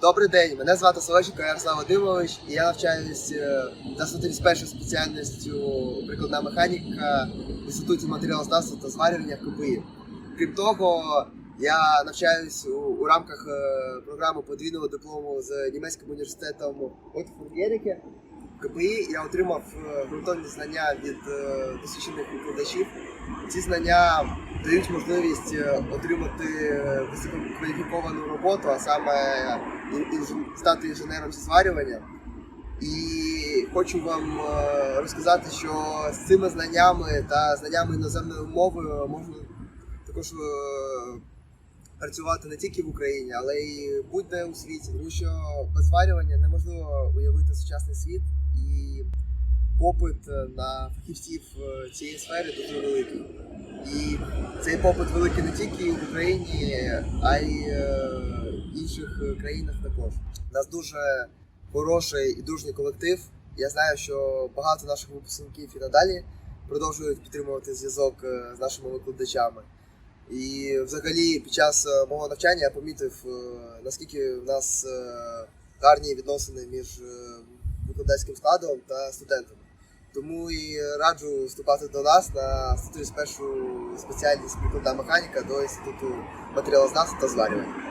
Добрий день, мене звати Солощенко Ярослав Вадимович, і я навчаюсь е, за 131 спеціальністю прикладна механіка в інституті матеріалознавства та зварювання КПІ. Крім того, я навчаюсь у, у рамках е, програми подвійного диплому з німецьким університетом Отфургєрике. КПІ я отримав е, ґрунтовні знання від е, досвідчених викладачів. Ці знання дають можливість е, отримати е, висококваліфіковану роботу, а саме стати інженером зі зварювання. І хочу вам е, розказати, що з цими знаннями та знаннями іноземної мови можна також е, працювати не тільки в Україні, але й будь-де у світі, тому що без зварювання неможливо уявити сучасний світ і попит е, на фахівців е, цієї сфери дуже великий. І цей попит великий не тільки в Україні, а й е, в інших країнах також. У нас дуже хороший і дружній колектив. Я знаю, що багато наших випускників і надалі продовжують підтримувати зв'язок з нашими викладачами. І взагалі під час мого навчання я помітив, наскільки в нас гарні відносини між викладацьким складом та студентами. Тому і раджу вступати до нас на 131 спеціальність прикладна механіка до інституту матеріалознавства та зварювання.